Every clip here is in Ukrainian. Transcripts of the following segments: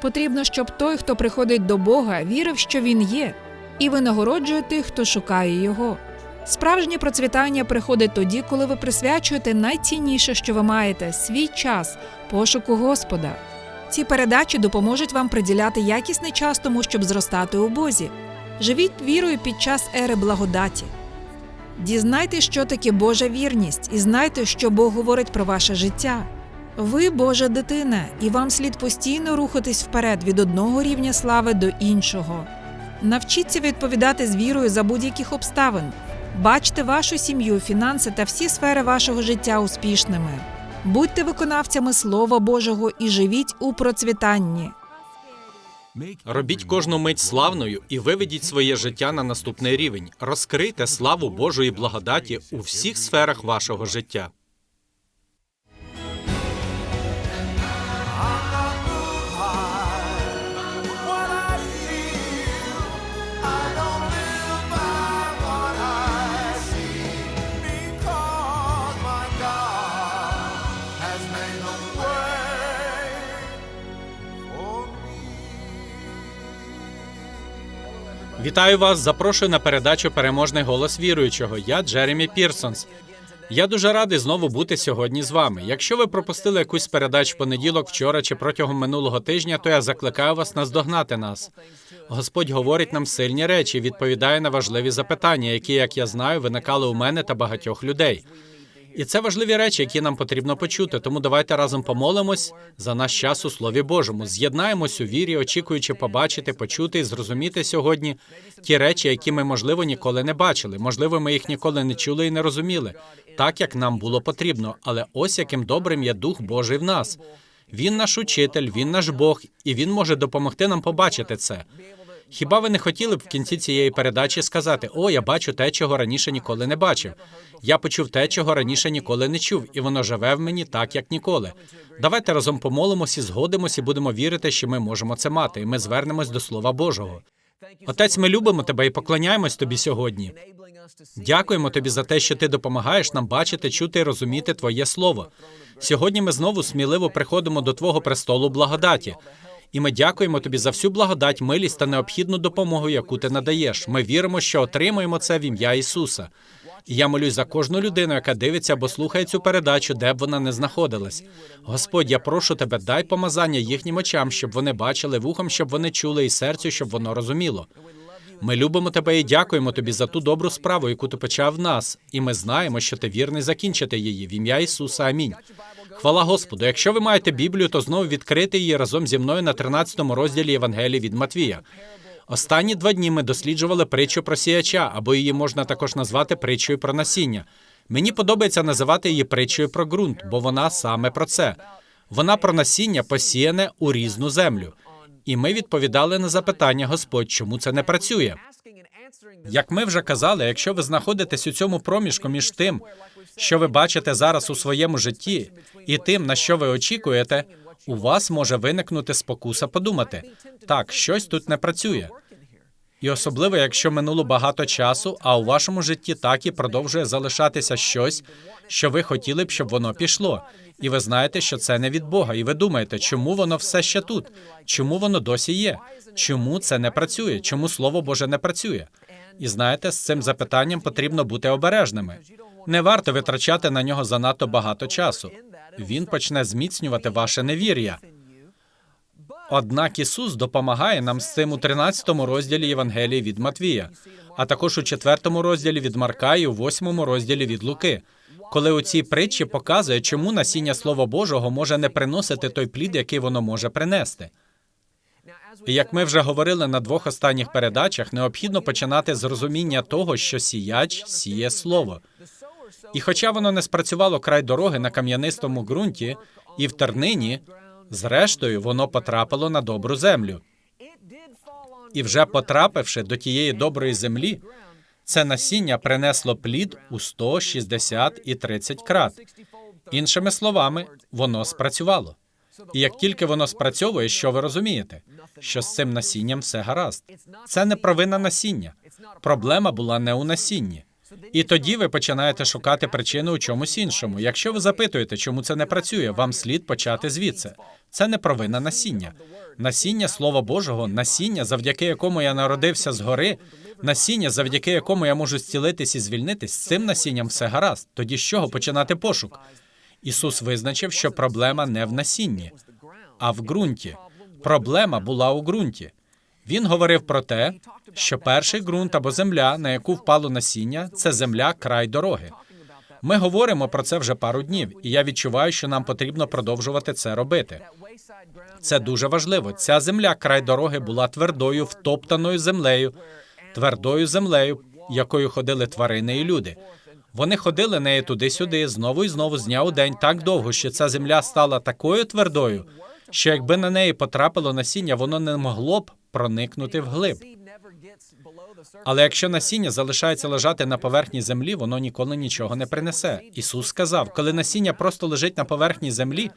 Потрібно, щоб той, хто приходить до Бога, вірив, що він є, і винагороджує тих, хто шукає його. Справжнє процвітання приходить тоді, коли ви присвячуєте найцінніше, що ви маєте свій час пошуку Господа. Ці передачі допоможуть вам приділяти якісний час тому, щоб зростати у Бозі. Живіть вірою під час ери благодаті. Дізнайтесь, що таке Божа вірність, і знайте, що Бог говорить про ваше життя. Ви Божа дитина, і вам слід постійно рухатись вперед від одного рівня слави до іншого. Навчіться відповідати з вірою за будь-яких обставин. Бачте вашу сім'ю, фінанси та всі сфери вашого життя успішними. Будьте виконавцями Слова Божого і живіть у процвітанні. Робіть кожну мить славною і виведіть своє життя на наступний рівень. Розкрийте славу Божої благодаті у всіх сферах вашого життя. Вітаю вас! Запрошую на передачу Переможний голос віруючого. Я Джеремі Пірсонс. Я дуже радий знову бути сьогодні з вами. Якщо ви пропустили якусь з передач в понеділок, вчора чи протягом минулого тижня, то я закликаю вас наздогнати нас. Господь говорить нам сильні речі, відповідає на важливі запитання, які, як я знаю, виникали у мене та багатьох людей. І це важливі речі, які нам потрібно почути. Тому давайте разом помолимось за наш час у Слові Божому. З'єднаємось у вірі, очікуючи побачити, почути і зрозуміти сьогодні ті речі, які ми, можливо, ніколи не бачили. Можливо, ми їх ніколи не чули і не розуміли, так як нам було потрібно. Але ось яким добрим є Дух Божий в нас. Він наш учитель, він наш Бог, і він може допомогти нам побачити це. Хіба ви не хотіли б в кінці цієї передачі сказати: О, я бачу те, чого раніше ніколи не бачив. Я почув те, чого раніше ніколи не чув, і воно живе в мені так, як ніколи. Давайте разом помолимось і згодимось і будемо вірити, що ми можемо це мати, і ми звернемось до Слова Божого. Отець, ми любимо тебе і поклоняємось тобі сьогодні. Дякуємо тобі за те, що ти допомагаєш нам бачити, чути і розуміти Твоє Слово. Сьогодні ми знову сміливо приходимо до Твого престолу благодаті. І ми дякуємо тобі за всю благодать, милість та необхідну допомогу, яку ти надаєш. Ми віримо, що отримуємо це в ім'я Ісуса. І я молюсь за кожну людину, яка дивиться або слухає цю передачу, де б вона не знаходилась. Господь, я прошу тебе, дай помазання їхнім очам, щоб вони бачили вухом, щоб вони чули, і серцю, щоб воно розуміло. Ми любимо тебе і дякуємо тобі за ту добру справу, яку ти почав в нас, і ми знаємо, що ти вірний закінчити її в ім'я Ісуса. Амінь. Хвала Господу. Якщо ви маєте Біблію, то знову відкрити її разом зі мною на 13 розділі Євангелії від Матвія. Останні два дні ми досліджували притчу про сіяча, або її можна також назвати притчою про насіння. Мені подобається називати її притчою про ґрунт, бо вона саме про це. Вона про насіння посіяне у різну землю. І ми відповідали на запитання Господь, чому це не працює. Як ми вже казали, якщо ви знаходитесь у цьому проміжку між тим, що ви бачите зараз у своєму житті, і тим, на що ви очікуєте, у вас може виникнути спокуса подумати: так, щось тут не працює. І особливо, якщо минуло багато часу, а у вашому житті так і продовжує залишатися щось, що ви хотіли б, щоб воно пішло. І ви знаєте, що це не від Бога, і ви думаєте, чому воно все ще тут? Чому воно досі є? Чому це не працює? Чому Слово Боже не працює? І знаєте, з цим запитанням потрібно бути обережними. Не варто витрачати на нього занадто багато часу. Він почне зміцнювати ваше невір'я. Однак Ісус допомагає нам з цим у 13 розділі Євангелії від Матвія, а також у 4 розділі від Марка і у 8 розділі від Луки, коли у цій притчі показує, чому насіння Слова Божого може не приносити той плід, який воно може принести. І як ми вже говорили на двох останніх передачах, необхідно починати з розуміння того, що сіяч сіє слово. І хоча воно не спрацювало край дороги на кам'янистому ґрунті і в тернині, зрештою воно потрапило на добру землю. І вже потрапивши до тієї доброї землі, це насіння принесло плід у 100, 60 і 30 крат. Іншими словами, воно спрацювало. І як тільки воно спрацьовує, що ви розумієте? Що з цим насінням все гаразд. Це не провина насіння. Проблема була не у насінні. І тоді ви починаєте шукати причину у чомусь іншому. Якщо ви запитуєте, чому це не працює, вам слід почати звідси. Це не провина насіння. Насіння Слова Божого, насіння, завдяки якому я народився згори, насіння, завдяки якому я можу зцілитись і звільнитись, з цим насінням все гаразд. Тоді з чого починати пошук? Ісус визначив, що проблема не в насінні, а в ґрунті. Проблема була у ґрунті. Він говорив про те, що перший ґрунт або земля, на яку впало насіння, це земля край дороги. Ми говоримо про це вже пару днів, і я відчуваю, що нам потрібно продовжувати це робити. Це дуже важливо. Ця земля край дороги була твердою, втоптаною землею, твердою землею, якою ходили тварини і люди. Вони ходили нею туди-сюди, знову і знову з дня у день так довго, що ця земля стала такою твердою, що якби на неї потрапило насіння, воно не могло б проникнути вглиб. Але якщо насіння залишається лежати на поверхні землі, воно ніколи нічого не принесе. Ісус сказав, коли насіння просто лежить на поверхні землі,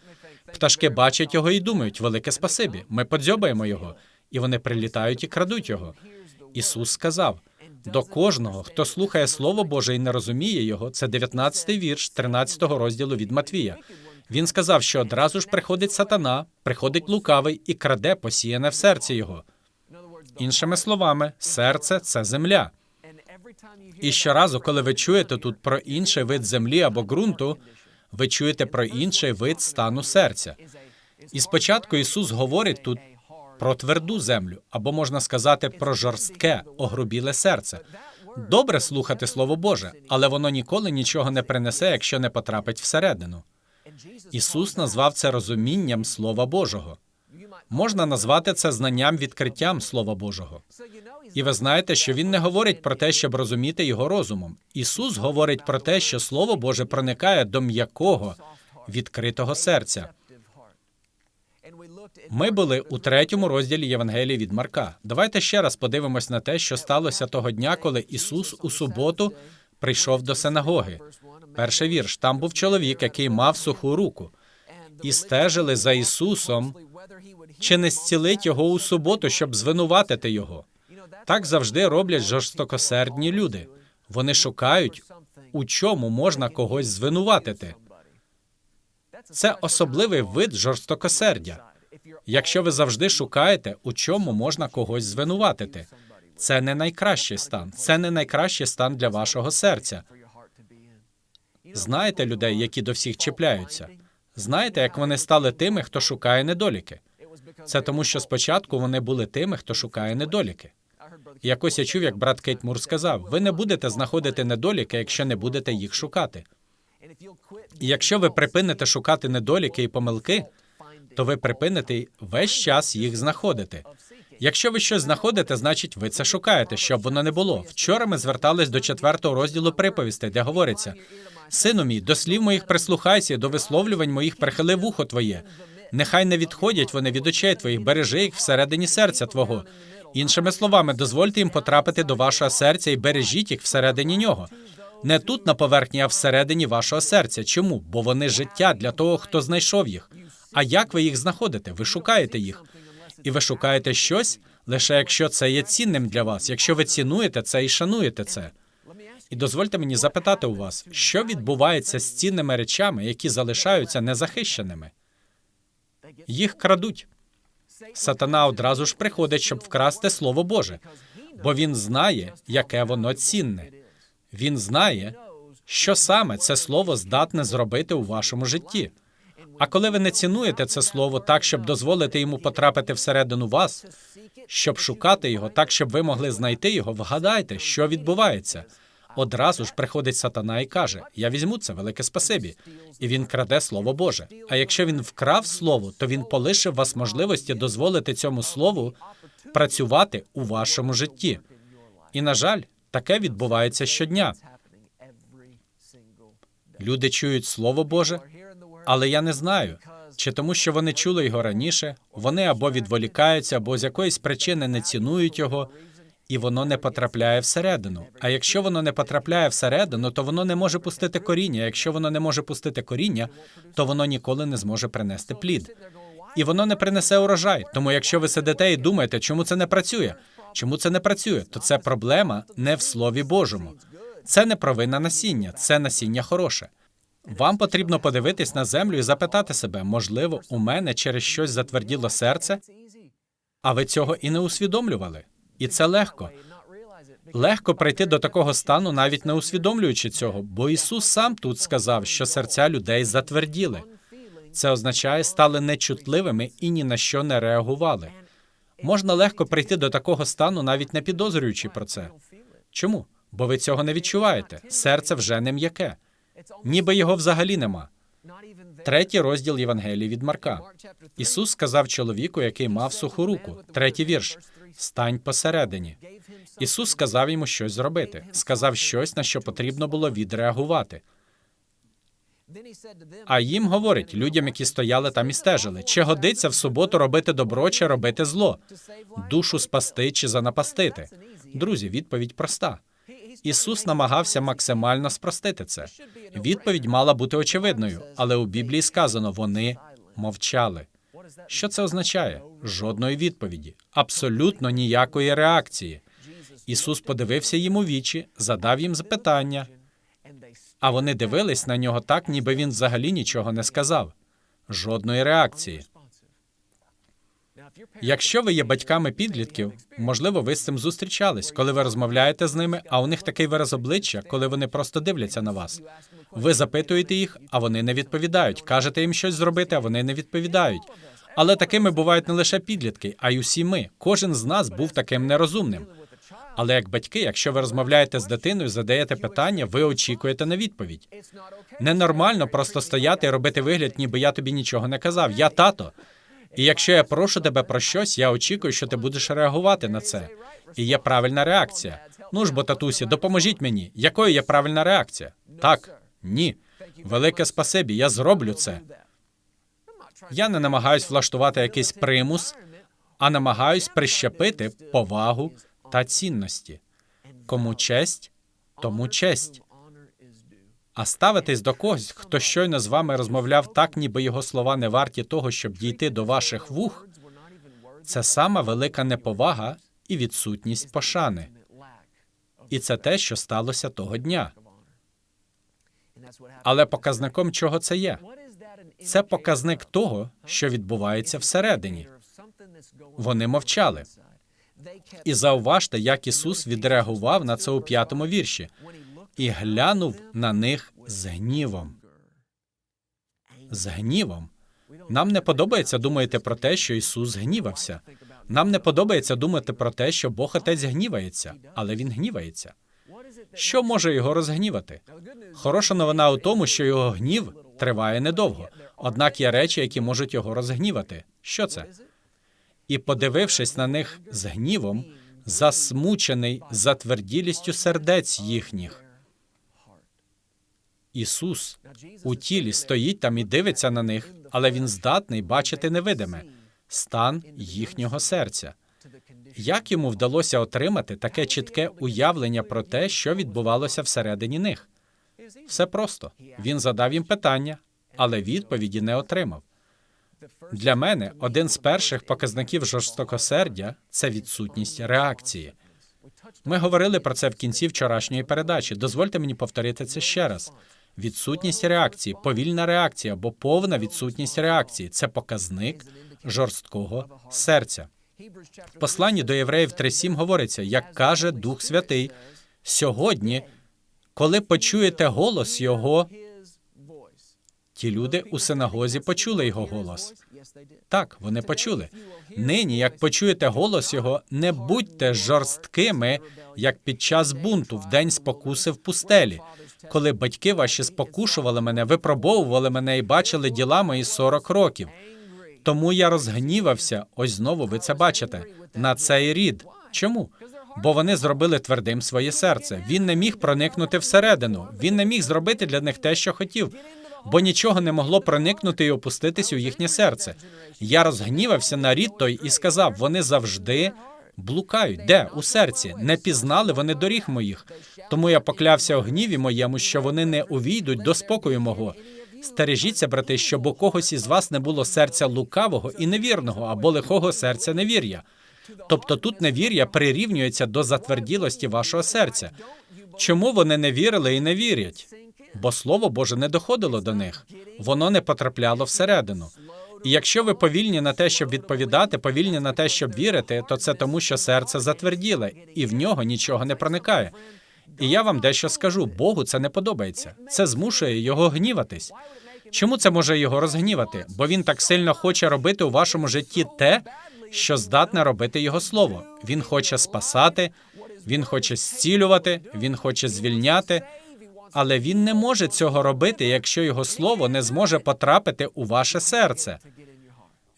пташки бачать його і думають, велике спасибі, ми подзьобаємо його, і вони прилітають і крадуть його. Ісус сказав: до кожного, хто слухає Слово Боже і не розуміє його, це 19-й вірш 13-го розділу від Матвія. Він сказав, що одразу ж приходить сатана, приходить лукавий і краде посіяне в серці його. Іншими словами, серце це земля. І щоразу, коли ви чуєте тут про інший вид землі або ґрунту, ви чуєте про інший вид стану серця. І спочатку Ісус говорить тут про тверду землю, або можна сказати про жорстке, огрубіле серце. Добре слухати Слово Боже, але воно ніколи нічого не принесе, якщо не потрапить всередину. Ісус назвав це розумінням Слова Божого. Можна назвати це знанням відкриттям Слова Божого. І ви знаєте, що він не говорить про те, щоб розуміти його розумом. Ісус говорить про те, що Слово Боже проникає до м'якого, відкритого серця. Ми були у третьому розділі Євангелії від Марка. Давайте ще раз подивимось на те, що сталося того дня, коли Ісус у суботу прийшов до синагоги. Перший вірш. Там був чоловік, який мав суху руку, і стежили за Ісусом, чи не зцілить його у суботу, щоб звинуватити його. Так завжди роблять жорстокосердні люди. Вони шукають, у чому можна когось звинуватити. Це особливий вид жорстокосердя. Якщо ви завжди шукаєте, у чому можна когось звинуватити, це не найкращий стан. Це не найкращий стан для вашого серця. Знаєте людей, які до всіх чіпляються. Знаєте, як вони стали тими, хто шукає недоліки. Це тому, що спочатку вони були тими, хто шукає недоліки. Якось я чув, як брат Кейт Мур сказав: ви не будете знаходити недоліки, якщо не будете їх шукати. Якщо ви припините шукати недоліки і помилки, то ви припините весь час їх знаходити. Якщо ви щось знаходите, значить ви це шукаєте, щоб воно не було. Вчора ми звертались до четвертого розділу приповістей, де говориться: Сину мій, до слів моїх прислухайся, до висловлювань моїх прихили вухо твоє. Нехай не відходять вони від очей твоїх, бережи їх всередині серця твого. Іншими словами, дозвольте їм потрапити до вашого серця і бережіть їх всередині нього. Не тут на поверхні, а всередині вашого серця. Чому? Бо вони життя для того, хто знайшов їх. А як ви їх знаходите? Ви шукаєте їх. І ви шукаєте щось лише якщо це є цінним для вас, якщо ви цінуєте це і шануєте це. І дозвольте мені запитати у вас, що відбувається з цінними речами, які залишаються незахищеними? Їх крадуть. Сатана одразу ж приходить, щоб вкрасти Слово Боже, бо він знає, яке воно цінне. Він знає, що саме це слово здатне зробити у вашому житті. А коли ви не цінуєте це слово так, щоб дозволити йому потрапити всередину вас, щоб шукати його так, щоб ви могли знайти його, вгадайте, що відбувається. Одразу ж приходить сатана і каже: Я візьму це велике спасибі, і він краде слово Боже. А якщо він вкрав слово, то він полишив вас можливості дозволити цьому слову працювати у вашому житті. І на жаль, таке відбувається щодня. Люди чують слово Боже, але я не знаю, чи тому, що вони чули його раніше, вони або відволікаються, або з якоїсь причини не цінують його, і воно не потрапляє всередину. А якщо воно не потрапляє всередину, то воно не може пустити коріння. Якщо воно не може пустити коріння, то воно ніколи не зможе принести плід. І воно не принесе урожай. Тому, якщо ви сидите і думаєте, чому це не працює, чому це не працює, то це проблема не в Слові Божому. Це не провина насіння, це насіння хороше. Вам потрібно подивитись на землю і запитати себе, можливо, у мене через щось затверділо серце, А ви цього і не усвідомлювали. І це легко. Легко прийти до такого стану, навіть не усвідомлюючи цього, бо Ісус сам тут сказав, що серця людей затверділи. Це означає, стали нечутливими і ні на що не реагували. Можна легко прийти до такого стану, навіть не підозрюючи про це. Чому? Бо ви цього не відчуваєте. Серце вже не м'яке, ніби його взагалі нема. Третій розділ Євангелії від Марка. Ісус сказав чоловіку, який мав суху руку. Третій вірш: стань посередині. Ісус сказав йому щось зробити, сказав щось, на що потрібно було відреагувати. А їм говорить людям, які стояли там і стежили, чи годиться в суботу робити добро, чи робити зло, душу спасти чи занапастити. Друзі, відповідь проста. Ісус намагався максимально спростити це. Відповідь мала бути очевидною, але у Біблії сказано вони мовчали. Що це означає? Жодної відповіді, абсолютно ніякої реакції. Ісус подивився їм у вічі, задав їм запитання, а вони дивились на нього так, ніби він взагалі нічого не сказав. Жодної реакції. Якщо ви є батьками підлітків, можливо, ви з цим зустрічались, коли ви розмовляєте з ними, а у них такий вираз обличчя, коли вони просто дивляться на вас. Ви запитуєте їх, а вони не відповідають. Кажете їм щось зробити, а вони не відповідають. Але такими бувають не лише підлітки, а й усі ми. Кожен з нас був таким нерозумним. Але як батьки, якщо ви розмовляєте з дитиною, задаєте питання, ви очікуєте на відповідь. Ненормально просто стояти і робити вигляд, ніби я тобі нічого не казав. Я тато. І якщо я прошу тебе про щось, я очікую, що ти будеш реагувати на це. І є правильна реакція. Ну ж бо, татусі, допоможіть мені. Якою є правильна реакція? Так, ні. Велике спасибі, я зроблю це. Я не намагаюсь влаштувати якийсь примус, а намагаюсь прищепити повагу та цінності. Кому честь, тому честь. А ставитись до когось, хто щойно з вами розмовляв так, ніби його слова не варті того, щоб дійти до ваших вух, це сама велика неповага і відсутність пошани. І це те, що сталося того дня. Але показником чого це є? Це показник того, що відбувається всередині. Вони мовчали. І зауважте, як Ісус відреагував на це у п'ятому вірші і глянув на них з гнівом. З гнівом. Нам не подобається думати про те, що Ісус гнівався. Нам не подобається думати про те, що Бог Отець гнівається, але Він гнівається. Що може його розгнівати? Хороша новина у тому, що його гнів триває недовго. Однак є речі, які можуть його розгнівати. Що це? І, подивившись на них з гнівом, засмучений затверділістю сердець їхніх. Ісус у тілі стоїть там і дивиться на них, але він здатний бачити невидиме стан їхнього серця. Як йому вдалося отримати таке чітке уявлення про те, що відбувалося всередині них? Все просто він задав їм питання, але відповіді не отримав. Для мене один з перших показників жорстокосердя це відсутність реакції. Ми говорили про це в кінці вчорашньої передачі. Дозвольте мені повторити це ще раз. Відсутність реакції, повільна реакція або повна відсутність реакції це показник жорсткого серця. В посланні до євреїв 3.7 говориться, як каже Дух Святий, сьогодні, коли почуєте голос Його, ті люди у синагозі почули його голос. Так, вони почули. Нині, як почуєте голос його, не будьте жорсткими, як під час бунту в день спокуси в пустелі, коли батьки ваші спокушували мене, випробовували мене і бачили діла мої 40 років. Тому я розгнівався. Ось знову ви це бачите на цей рід. Чому? Бо вони зробили твердим своє серце. Він не міг проникнути всередину. Він не міг зробити для них те, що хотів, бо нічого не могло проникнути і опуститись у їхнє серце. Я розгнівався на рід той і сказав: вони завжди блукають. Де? У серці. Не пізнали вони доріг моїх. Тому я поклявся у гніві моєму, що вони не увійдуть до спокою мого. Стережіться, брати, щоб у когось із вас не було серця лукавого і невірного або лихого серця невір'я. Тобто тут невір'я прирівнюється до затверділості вашого серця. Чому вони не вірили і не вірять? Бо Слово Боже не доходило до них, воно не потрапляло всередину. І якщо ви повільні на те, щоб відповідати, повільні на те, щоб вірити, то це тому, що серце затверділе, і в нього нічого не проникає. І я вам дещо скажу: Богу це не подобається. Це змушує його гніватись. Чому це може його розгнівати? Бо він так сильно хоче робити у вашому житті те, що здатне робити його слово. Він хоче спасати, він хоче зцілювати, він хоче звільняти, але він не може цього робити, якщо його слово не зможе потрапити у ваше серце.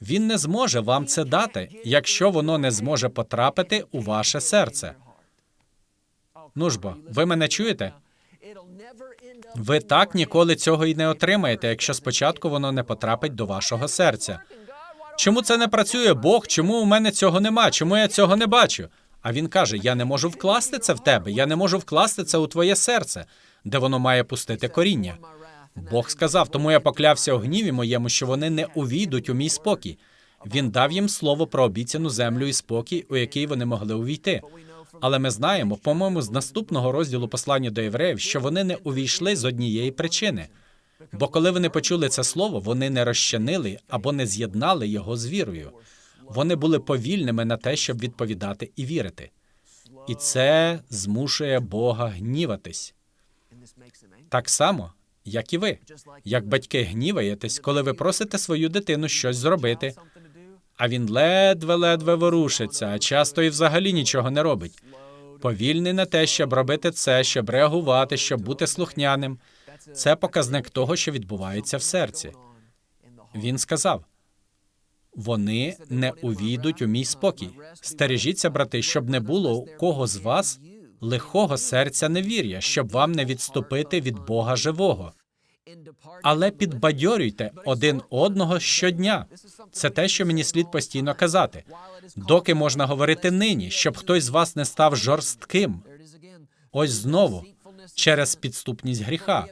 Він не зможе вам це дати, якщо воно не зможе потрапити у ваше серце. Ну ж бо, ви мене чуєте? Ви так ніколи цього і не отримаєте, якщо спочатку воно не потрапить до вашого серця. Чому це не працює Бог? Чому у мене цього нема? Чому я цього не бачу? А він каже: Я не можу вкласти це в тебе, я не можу вкласти це у твоє серце, де воно має пустити коріння. Бог сказав, тому я поклявся у гніві моєму, що вони не увійдуть у мій спокій. Він дав їм слово про обіцяну землю і спокій, у який вони могли увійти. Але ми знаємо, по-моєму, з наступного розділу послання до євреїв, що вони не увійшли з однієї причини. Бо коли вони почули це слово, вони не розчинили або не з'єднали його з вірою. Вони були повільними на те, щоб відповідати і вірити. І це змушує Бога гніватись. Так само, як і ви. Як батьки гніваєтесь, коли ви просите свою дитину щось зробити, а він ледве-ледве ворушиться, а часто і взагалі нічого не робить. Повільний на те, щоб робити це, щоб реагувати, щоб бути слухняним. Це показник того, що відбувається в серці. Він сказав: вони не увійдуть у мій спокій. Стережіться, брати, щоб не було у кого з вас лихого серця невір'я, щоб вам не відступити від Бога живого. Але підбадьорюйте один одного щодня. Це те, що мені слід постійно казати. Доки можна говорити нині, щоб хтось з вас не став жорстким. Ось знову через підступність гріха.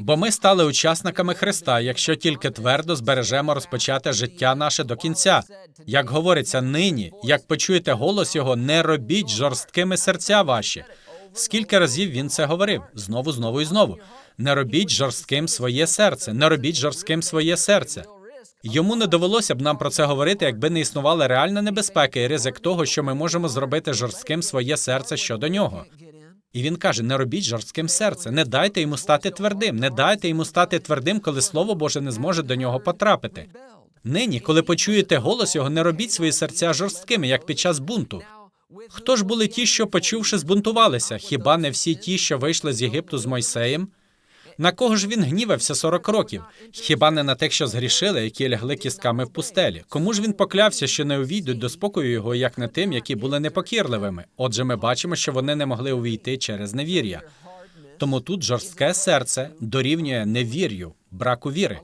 Бо ми стали учасниками Христа, якщо тільки твердо збережемо розпочате життя наше до кінця. Як говориться нині, як почуєте голос його, не робіть жорсткими серця ваші. Скільки разів він це говорив? Знову, знову і знову. Не робіть жорстким своє серце, не робіть жорстким своє серце. Йому не довелося б нам про це говорити, якби не існувала реальна небезпека і ризик того, що ми можемо зробити жорстким своє серце щодо нього. І він каже: не робіть жорстким серце, не дайте йому стати твердим, не дайте йому стати твердим, коли слово Боже не зможе до нього потрапити. Нині, коли почуєте голос його, не робіть свої серця жорсткими, як під час бунту. Хто ж були ті, що почувши, збунтувалися? Хіба не всі ті, що вийшли з Єгипту з Мойсеєм? На кого ж він гнівався 40 років? Хіба не на тих, що згрішили, які лягли кістками в пустелі? Кому ж він поклявся, що не увійдуть до спокою його, як не тим, які були непокірливими? Отже, ми бачимо, що вони не могли увійти через невір'я. Тому тут жорстке серце дорівнює невір'ю, браку віри.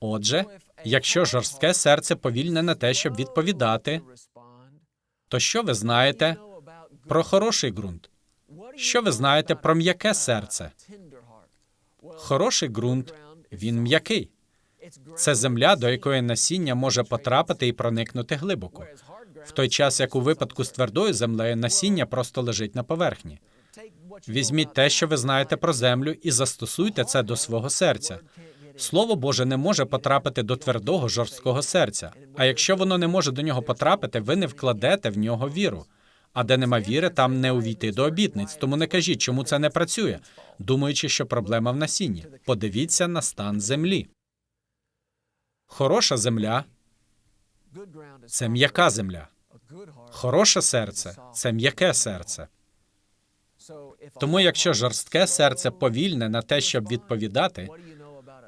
Отже, якщо жорстке серце повільне на те, щоб відповідати, то що ви знаєте про хороший ґрунт? Що ви знаєте про м'яке серце? Хороший ґрунт він м'який. Це земля, до якої насіння може потрапити і проникнути глибоко. В той час, як у випадку з твердою землею, насіння просто лежить на поверхні. Візьміть те, що ви знаєте про землю, і застосуйте це до свого серця. Слово Боже не може потрапити до твердого жорсткого серця. А якщо воно не може до нього потрапити, ви не вкладете в нього віру. А де нема віри, там не увійти до обітниць. Тому не кажіть, чому це не працює, думаючи, що проблема в насінні. Подивіться на стан землі. Хороша земля це м'яка земля. Хороше серце це м'яке серце. Тому, якщо жорстке серце повільне на те, щоб відповідати,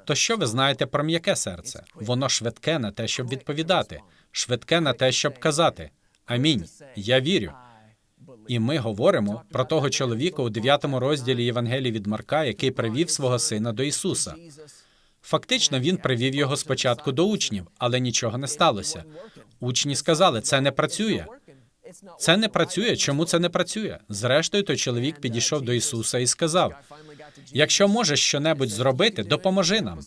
то що ви знаєте про м'яке серце? Воно швидке на те, щоб відповідати, швидке на те, щоб казати Амінь. Я вірю. І ми говоримо про того чоловіка у 9 розділі Євангелії від Марка, який привів свого сина до Ісуса. Фактично, він привів його спочатку до учнів, але нічого не сталося. Учні сказали, це не працює. Це не працює. Чому це не працює? Зрештою, той чоловік підійшов до Ісуса і сказав: Якщо можеш щонебудь зробити, допоможи нам.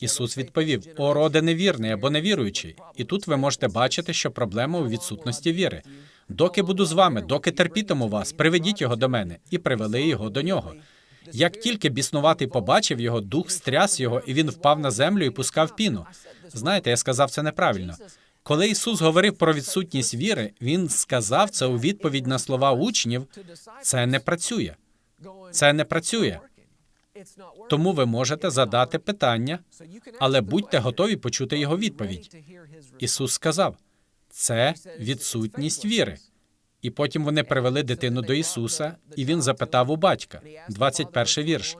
Ісус відповів: О, роде невірний або невіруючий. І тут ви можете бачити, що проблема у відсутності віри. Доки буду з вами, доки терпітиму вас, приведіть його до мене, і привели його до нього. Як тільки біснуватий побачив його, дух стряс його, і він впав на землю і пускав піну. Знаєте, я сказав це неправильно. Коли Ісус говорив про відсутність віри, Він сказав це у відповідь на слова учнів. Це не працює. Це не працює. Тому ви можете задати питання, але будьте готові почути його відповідь. Ісус сказав: це відсутність віри. І потім вони привели дитину до Ісуса, і він запитав у батька, 21 вірш.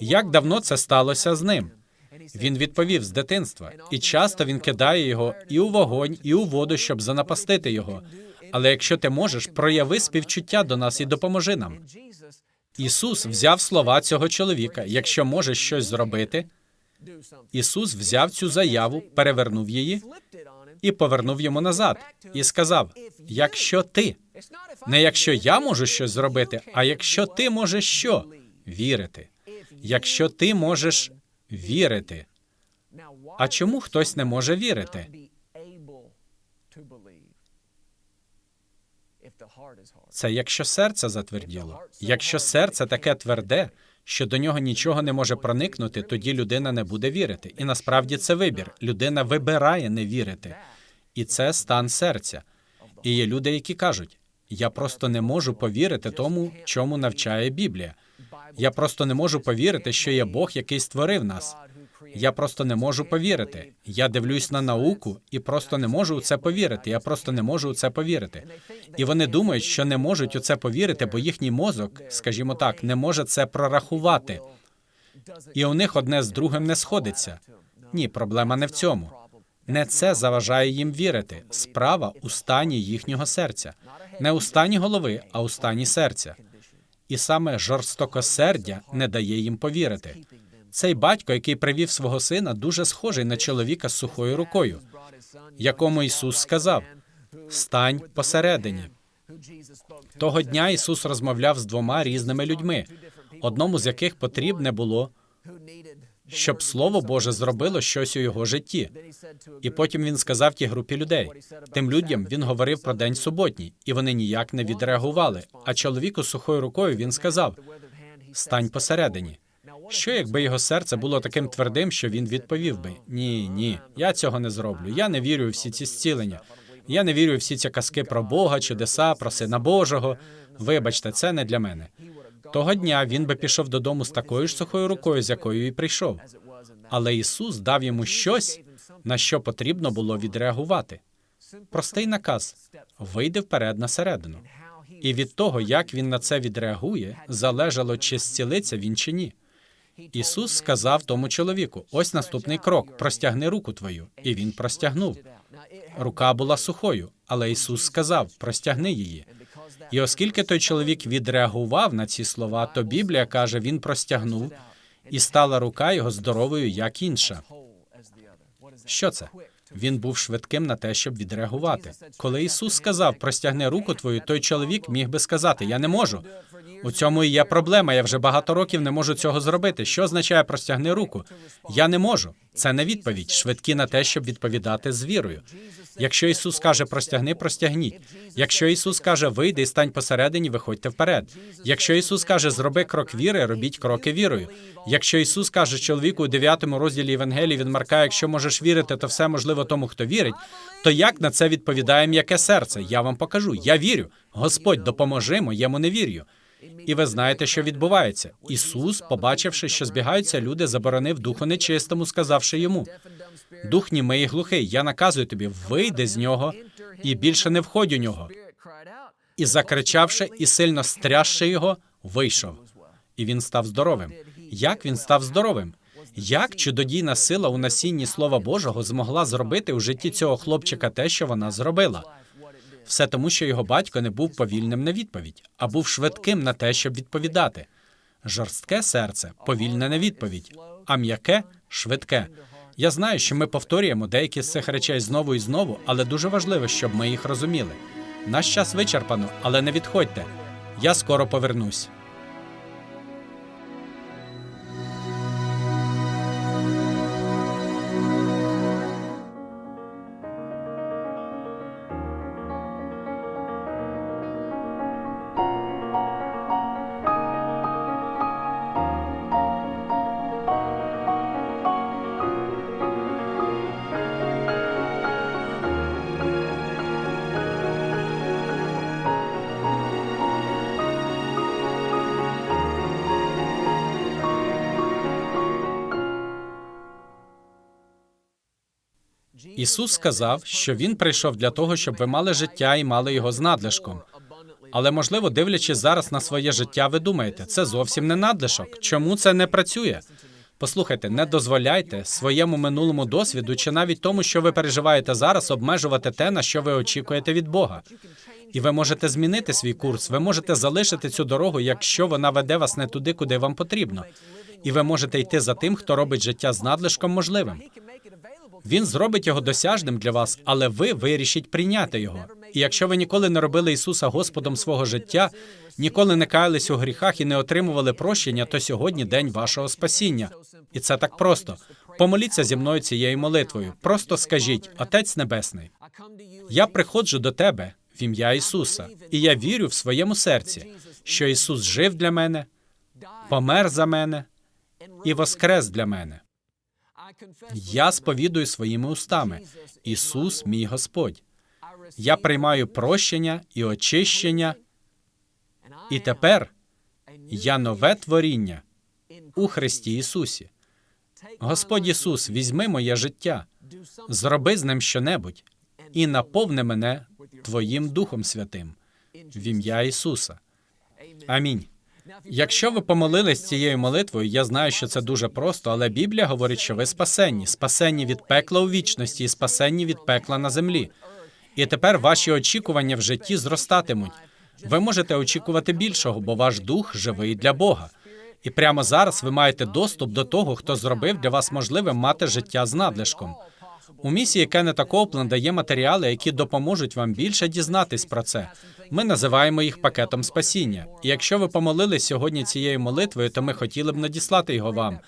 Як давно це сталося з ним? Він відповів з дитинства, і часто він кидає його і у вогонь, і у воду, щоб занапастити його. Але якщо ти можеш, прояви співчуття до нас і допоможи нам. Ісус взяв слова цього чоловіка. Якщо можеш щось зробити, Ісус взяв цю заяву, перевернув її і повернув йому назад, і сказав: якщо ти, не якщо я можу щось зробити, а якщо ти можеш що? Вірити. Якщо ти можеш вірити. А чому хтось не може вірити? Це якщо серце затверділо. Якщо серце таке тверде, що до нього нічого не може проникнути, тоді людина не буде вірити. І насправді це вибір. Людина вибирає не вірити. І це стан серця. І є люди, які кажуть: я просто не можу повірити тому, чому навчає Біблія. Я просто не можу повірити, що є Бог, який створив нас. Я просто не можу повірити. Я дивлюсь на науку і просто не можу у це повірити. Я просто не можу у це повірити. І вони думають, що не можуть у це повірити, бо їхній мозок, скажімо так, не може це прорахувати. І у них одне з другим не сходиться. Ні, проблема не в цьому. Не це заважає їм вірити. Справа у стані їхнього серця, не у стані голови, а у стані серця. І саме жорстокосердя не дає їм повірити. Цей батько, який привів свого сина, дуже схожий на чоловіка з сухою рукою, якому Ісус сказав: стань посередині. Того дня Ісус розмовляв з двома різними людьми, одному з яких потрібне було, щоб Слово Боже зробило щось у його житті. І потім він сказав тій групі людей. Тим людям він говорив про день суботній, і вони ніяк не відреагували. А чоловіку сухою рукою він сказав: стань посередині. Що якби його серце було таким твердим, що він відповів би: Ні, ні, я цього не зроблю. Я не вірю у всі ці зцілення. Я не вірю у всі ці казки про Бога, чудеса, про сина Божого. Вибачте, це не для мене. Того дня він би пішов додому з такою ж сухою рукою, з якою і прийшов. Але Ісус дав йому щось, на що потрібно було відреагувати. Простий наказ вийди вперед на середину. І від того, як він на це відреагує, залежало, чи зцілиться він чи ні. Ісус сказав тому чоловіку: ось наступний крок: простягни руку твою. І він простягнув. Рука була сухою, але Ісус сказав: простягни її. І оскільки той чоловік відреагував на ці слова, то Біблія каже, він простягнув, і стала рука його здоровою, як інша. Що це? Він був швидким на те, щоб відреагувати. Коли Ісус сказав простягни руку твою, той чоловік міг би сказати: Я не можу. У цьому і є проблема. Я вже багато років не можу цього зробити. Що означає простягни руку? Я не можу. Це не відповідь. Швидкі на те, щоб відповідати з вірою. Якщо Ісус каже простягни, простягніть. Якщо Ісус каже вийди стань посередині, виходьте вперед. Якщо Ісус каже зроби крок віри, робіть кроки вірою. Якщо Ісус каже чоловіку у 9 розділі Євангелії від Марка, якщо можеш вірити, то все можливо тому, хто вірить. То як на це відповідає м'яке серце? Я вам покажу. Я вірю. Господь, допоможи моєму невір'ю. І ви знаєте, що відбувається. Ісус, побачивши, що збігаються люди, заборонив духу нечистому, сказавши йому: Дух німий і глухий, я наказую тобі, вийди з нього і більше не входь у нього. І закричавши і сильно стрясши його, вийшов. І він став здоровим. Як він став здоровим? Як чудодійна сила у насінні Слова Божого змогла зробити у житті цього хлопчика те, що вона зробила? Все тому, що його батько не був повільним на відповідь, а був швидким на те, щоб відповідати. Жорстке серце повільне на відповідь, а м'яке швидке. Я знаю, що ми повторюємо деякі з цих речей знову і знову, але дуже важливо, щоб ми їх розуміли. Наш час вичерпано, але не відходьте. Я скоро повернусь. Ісус сказав, що Він прийшов для того, щоб ви мали життя і мали його з надлишком. Але, можливо, дивлячись зараз на своє життя, ви думаєте, це зовсім не надлишок. Чому це не працює? Послухайте, не дозволяйте своєму минулому досвіду чи навіть тому, що ви переживаєте зараз, обмежувати те, на що ви очікуєте від Бога. І ви можете змінити свій курс, ви можете залишити цю дорогу, якщо вона веде вас не туди, куди вам потрібно. І ви можете йти за тим, хто робить життя з надлишком можливим. Він зробить його досяжним для вас, але ви вирішіть прийняти його. І якщо ви ніколи не робили Ісуса Господом свого життя, ніколи не каялись у гріхах і не отримували прощення, то сьогодні день вашого спасіння. І це так просто. Помоліться зі мною цією молитвою. Просто скажіть, Отець Небесний, я приходжу до тебе в ім'я Ісуса, і я вірю в своєму серці, що Ісус жив для мене, помер за мене і воскрес для мене. Я сповідую своїми устами. Ісус, мій Господь. Я приймаю прощення і очищення, і тепер я нове творіння у Христі Ісусі. Господь Ісус, візьми моє життя, зроби з ним щонебудь і наповни мене Твоїм Духом Святим в ім'я Ісуса. Амінь. Якщо ви помолились цією молитвою, я знаю, що це дуже просто, але Біблія говорить, що ви спасенні, спасенні від пекла у вічності і спасенні від пекла на землі. І тепер ваші очікування в житті зростатимуть. Ви можете очікувати більшого, бо ваш дух живий для Бога. І прямо зараз ви маєте доступ до того, хто зробив для вас можливим мати життя з надлишком. У місії Кеннета Коупленда є матеріали, які допоможуть вам більше дізнатись про це. Ми називаємо їх пакетом спасіння. І якщо ви помолились сьогодні цією молитвою, то ми хотіли б надіслати його вам.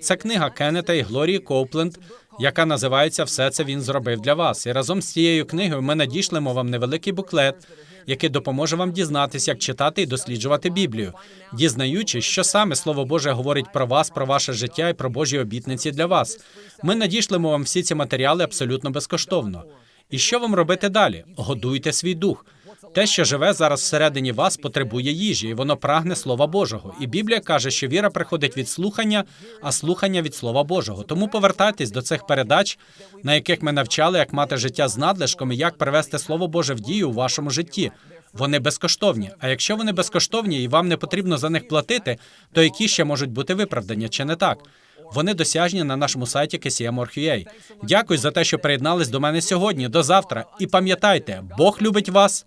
Це книга Кеннета і Глорії Коупленд, яка називається Все це він зробив для вас. І разом з цією книгою ми надішлемо вам невеликий буклет, який допоможе вам дізнатись, як читати і досліджувати Біблію, дізнаючись, що саме Слово Боже говорить про вас, про ваше життя і про Божі обітниці для вас. Ми надішлемо вам всі ці матеріали абсолютно безкоштовно. І що вам робити далі? Годуйте свій дух. Те, що живе зараз всередині вас, потребує їжі, і воно прагне Слова Божого. І Біблія каже, що віра приходить від слухання, а слухання від Слова Божого. Тому повертайтесь до цих передач, на яких ми навчали, як мати життя з надлишком і як привести Слово Боже в дію у вашому житті. Вони безкоштовні. А якщо вони безкоштовні і вам не потрібно за них платити, то які ще можуть бути виправдання, чи не так? Вони досяжні на нашому сайті KCM.org.ua. Дякую за те, що приєднались до мене сьогодні. До завтра. І пам'ятайте, Бог любить вас,